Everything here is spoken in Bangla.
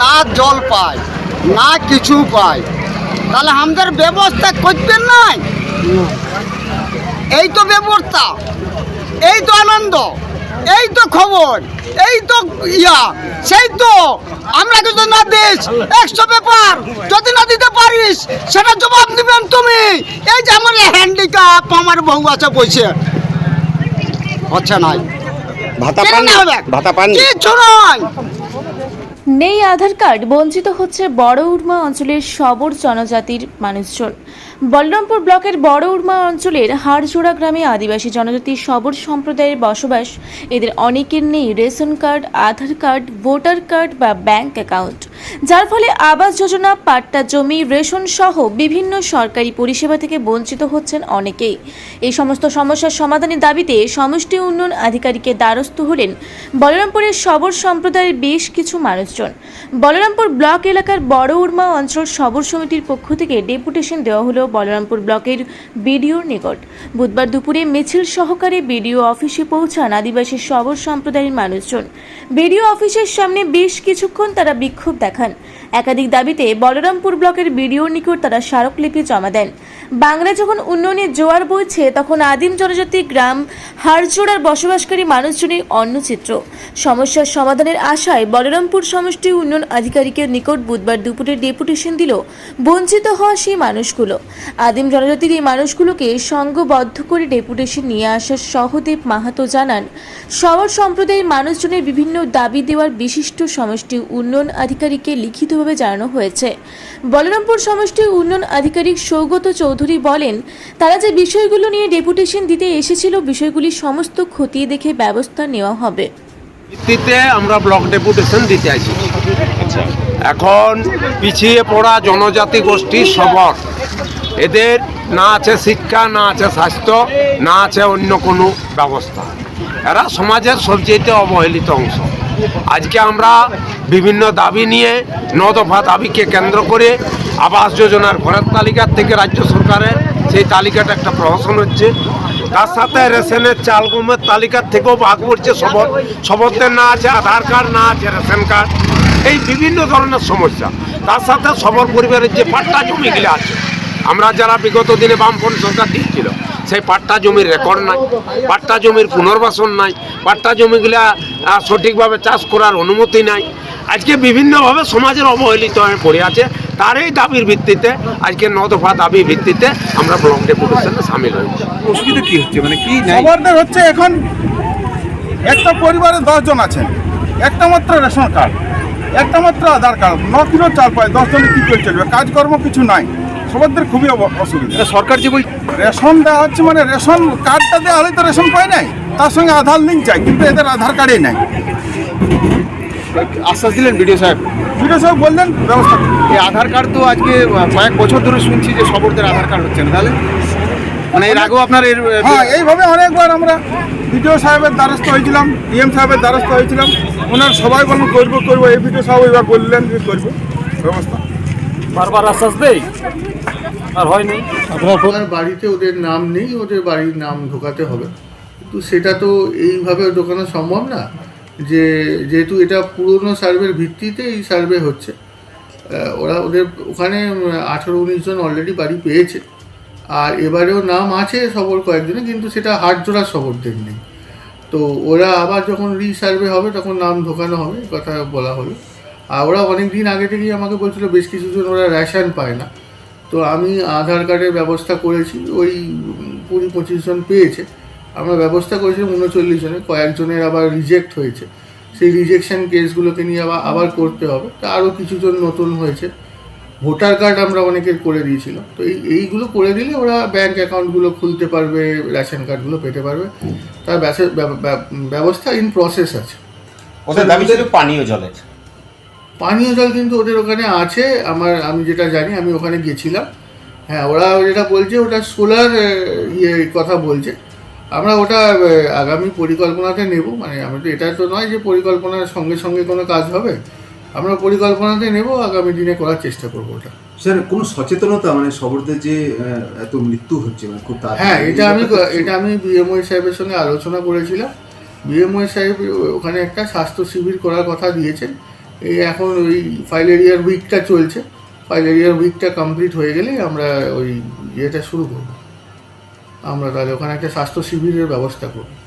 না জল পায় না কিছু পায়। তাহলে আমাদের ব্যবস্থা করবেন নাই এই তো ব্যবস্থা এই তো আনন্দ এই তো খবর এই তো ইয়া সেই তো। আমরা যদি না দিস একশো পেপার যদি না দিতে পারিস সেটা জবাব দিবেন তুমি। এই যে আমার হ্যান্ডিক্যাপ আমার বউ আছে বসে। হচ্ছে নাই। ভাতা পান? ভাতা পান কিচ্ছু নয় নেই আধার কার্ড বঞ্চিত হচ্ছে বড় উর্মা অঞ্চলের সবর জনজাতির মানুষজন। বলরামপুর ব্লকের বড় উর্মা অঞ্চলের হাড়জোড়া গ্রামে আদিবাসী জনজাতি সবর সম্প্রদায়ের বসবাস। এদের অনেকের নেই ration card, Aadhaar card, voter card বা ব্যাংক অ্যাকাউন্ট। যার ফলে আবাস যোজনা, পাট্টা জমি, রেশন সহ বিভিন্ন সরকারি পরিষেবা থেকে বঞ্চিত হচ্ছেন অনেকেই। এই সমস্ত সমস্যার সমাধানের দাবিতে সমষ্টি উন্নয়ন আধিকারিকের দ্বারস্থ হলেন বলরামপুরের সবর সম্প্রদায়ের বেশ কিছু মানুষজন। বলরামপুর ব্লক এলাকার বড় উর্মা অঞ্চল সবর সমিতির পক্ষ থেকে ডেপুটেশন দেওয়া হলো বলরামপুর ব্লকের বিডিওর নিকট। বুধবার দুপুরে মিছিল সহকারে বিডিও অফিসে পৌঁছান আদিবাসী সবর সম্প্রদায়ের মানুষজন। বিডিও অফিসের সামনে বেশ কিছুক্ষণ তারা বিক্ষোভ দেখান। একাধিক দাবিতে বলরামপুর ব্লকের বিডিওর নিকট তারা স্মারকলিপি জমা দেন। বাংলা যখন উন্নয়নের জোয়ার বইছে, তখন আদিম জনজাতি গ্রাম হাড়চোড়ার বসবাসকারী মানুষজনের অন্নচিত্র সমস্যার সমাধানের আশায় বলরামপুর সমষ্টি উন্নয়ন আধিকারিকের নিকট বুধবার দুপুরে ডেপুটেশন দিল বঞ্চিত হওয়া সেই মানুষগুলো। আদিম জনজাতির এই মানুষগুলোকে সঙ্গবদ্ধ করে ডেপুটেশন নিয়ে আসার সহদেব মাহাতো জানান, সবার সম্প্রদায়ের মানুষজনের বিভিন্ন দাবি দেওয়ার বিশিষ্ট সমষ্টি উন্নয়ন আধিকারিককে লিখিতভাবে জানানো হয়েছে। বলরামপুর সমষ্টি উন্নয়ন আধিকারিক সৌগত চৌধুরী বলেন, তারা যে বিষয়গুলো নিয়ে ডেপুটেশন দিতে এসেছিল, বিষয়গুলি সমস্ত খতিয়ে দেখে ব্যবস্থা নেওয়া হবে। ভিত্তিতে আমরা ব্লক ডেপুটেশন দিতে আছি এখন পিছিয়ে পড়া জনজাতি গোষ্ঠী সবর। এদের না আছে শিক্ষা, না আছে স্বাস্থ্য, না আছে অন্য কোনো ব্যবস্থা। এরা সমাজের সবচেয়ে অবহেলিত অংশ। আজকে আমরা বিভিন্ন দাবি নিয়ে নদফা দাবিকে কেন্দ্র করে আবাস যোজনার ঘরের তালিকার থেকে রাজ্য সরকারের সেই তালিকাটা একটা প্রহসন হচ্ছে। তার সাথে রেশনের চাল গমের তালিকার থেকেও ভাগ পড়ছে সবর সবরদের না আছে, আধার কার্ড না আছে, রেশন কার্ড। এই বিভিন্ন ধরনের সমস্যা। তার সাথে সবর পরিবারের যে পাট্টা জমিগুলো আছে, আমরা যারা বিগত দিনে বামফ্রন্ট সরকার দিচ্ছিল সেই পাট্টা জমির রেকর্ড নাই পাট্টা জমির পুনর্বাসন নাই পাট্টা জমিগুলা সঠিকভাবে চাষ করার অনুমতি নাই। আজকে বিভিন্নভাবে সমাজের অবহেলিত হয়ে পড়ে আছে তার এই দাবির ভিত্তিতে আজকে ন দফা দাবির ভিত্তিতে আমরা ব্লক ডেপুটেশনে সামিল হয়েছি। অসুবিধা কি হচ্ছে? মানে কি নাই? সবারদের হচ্ছে এখন একটা পরিবারে দশজন আছেন। একটা মাত্র রেশন কার্ড একটা মাত্র আধার কার্ড ন কিলো চাল পায় দশ জনে কী করে চলবে? কাজকর্ম কিছু নাই। সবারদের খুবই অসুবিধা। সরকার যে বল রেশন দেওয়া হচ্ছে মানে রেশন কার্ডটা দেওয়া হলে তো রেশন পায় নাই তার সঙ্গে আধার লিঙ্ক চাই কিন্তু এদের আধার কার্ডই নাই। আশ্বাস দিলেন বিডিও সাহেব? ভিডিও সাহেব বললেন ব্যবস্থা এই আধার কার্ড তো আজকে কয়েক বছর ধরে শুনছি যে সবরদের আধার কার্ড হচ্ছে না তাহলে? মানে এর আগেও আপনার এর হ্যাঁ এইভাবে অনেকবার আমরা ভিডিও সাহেবের দ্বারস্থ হয়েছিলাম ডিএম সাহেবের দ্বারস্থ হয়েছিলাম ওনার সবাই বলুন করব করব। এই ভিডিও সাহেব এবার বললেন যে করব ব্যবস্থা। বারবার আশ্বাস দেই? আর হয়নি? ওনার বাড়িতে ওদের নাম নেই ওদের বাড়ির নাম ঢোকাতে হবে। কিন্তু সেটা তো এইভাবে ঢোকানো সম্ভব না যে যেহেতু এটা পুরনো সার্ভের ভিত্তিতে এই সার্ভে হচ্ছে। ওরা ওদের ওখানে আঠারো উনিশ জন অলরেডি বাড়ি পেয়েছে। আর এবারেও নাম আছে সবর কয়েকজনে কিন্তু সেটা হাট জোড়া সবরদের নেই। তো ওরা আবার যখন রিসার্ভে হবে তখন নাম ঢোকানো হবে কথা বলা হলো। আর ওরা অনেক দিন আগে থেকেই আমাকে বলছিল, বেশ কিছুজন ওরা রেশন পায় না। তো আমি আধার কার্ডের ব্যবস্থা করেছি, ওই কুড়ি পঁচিশ জন পেয়েছে। আমরা ব্যবস্থা করেছিলাম উনচল্লিশ জনের, কয়েকজনের আবার রিজেক্ট হয়েছে। সেই রিজেকশন কেসগুলোকে নিয়ে আবার আবার করতে হবে। তা আরও কিছুজন নতুন হয়েছে। ভোটার কার্ড আমরা অনেকের করে দিয়েছিলাম। তো এই, এইগুলো করে দিলে ওরা ব্যাংক অ্যাকাউন্টগুলো খুলতে পারবে, রেশন কার্ডগুলো পেতে পারবে। তার ব্যবস্থা ইন প্রসেস আছে। ওদের দাবি ছিল পানীয় জলের। পানীয় জল কিন্তু ওদের ওখানে আছে আমার আমি যেটা জানি আমি ওখানে গেছিলাম। হ্যাঁ ওরা যেটা বলছে ওটা সোলার ইয়ে কথা বলছে। আমরা ওটা আগামী পরিকল্পনাতে নেব। মানে আমি তো এটা তো নয় যে পরিকল্পনার সঙ্গে সঙ্গে কোনো কাজ হবে। আমরা পরিকল্পনাতে নেব আগামী দিনে করার চেষ্টা করব ওটা। স্যার কোনো সচেতনতা মানে সবরদের যে এত মৃত্যু হচ্ছে মানে খুব হ্যাঁ এটা আমি এটা আমি বিএমওই সাহেবের সঙ্গে আলোচনা করেছিলাম। বিএমওই সাহেব ওখানে একটা স্বাস্থ্য শিবির করার কথা দিয়েছেন। এই এখন ওই ফাইলেরিয়ার উইকটা চলছে। ফাইলেরিয়ার উইকটা কমপ্লিট হয়ে গেলে আমরা ওই ইয়েটা শুরু করব। আমরা তাহলে ওখানে একটা স্বাস্থ্য শিবিরের ব্যবস্থা করব।